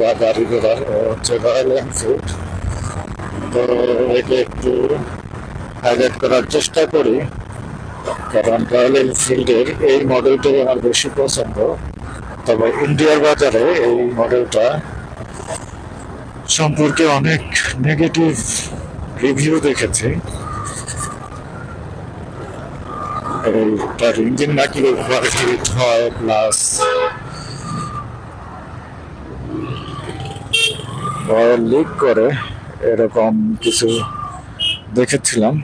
ঘোড়া গাড়ি ঘোড়া হচ্ছে রয়্যাল এনফিল্ড তো একে একটু হাইলাইট করার চেষ্টা করি কারণ রয়্যাল এনফিল্ডের এই মডেলটাই আমার বেশি পছন্দ তবে ইন্ডিয়ার বাজারে এই মডেলটা সম্পর্কে অনেক নেগেটিভ রিভিউ দেখেছি এই তার ইঞ্জিন নাকি ওভার হয় প্লাস অয়েল লিক করে এরকম কিছু দেখেছিলাম।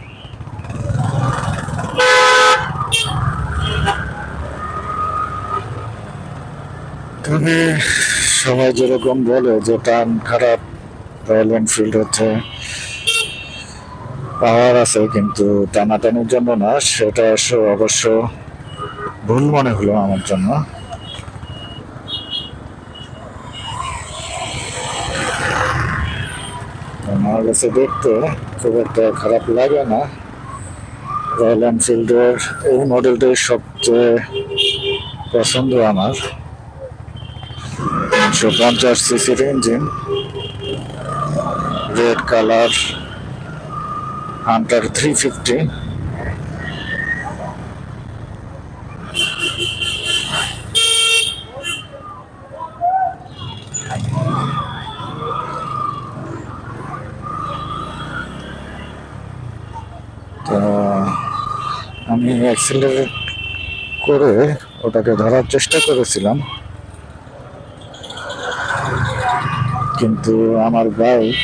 তবে সবাই যেরকম বলে যে টান খারাপ রয়্যাল এনফিল্ড হচ্ছে পাওয়ার আছে কিন্তু টানাটানির জন্য না, সেটা অবশ্য- অবশ্য ভুল মনে হলো আমার জন্য। আমার কাছে দেখতে খুব একটা খারাপ লাগে না। রয়্যাল এনফিল্ডের এই মডেলটাই সবচেয়ে পছন্দ আমার। তিনশো পঞ্চাশ সিসির engine red colour Hunter three fifty তো আমি অ্যাক্সিলারেট করে ওটাকে ধরার চেষ্টা করেছিলাম। কিন্তু আমার বাইক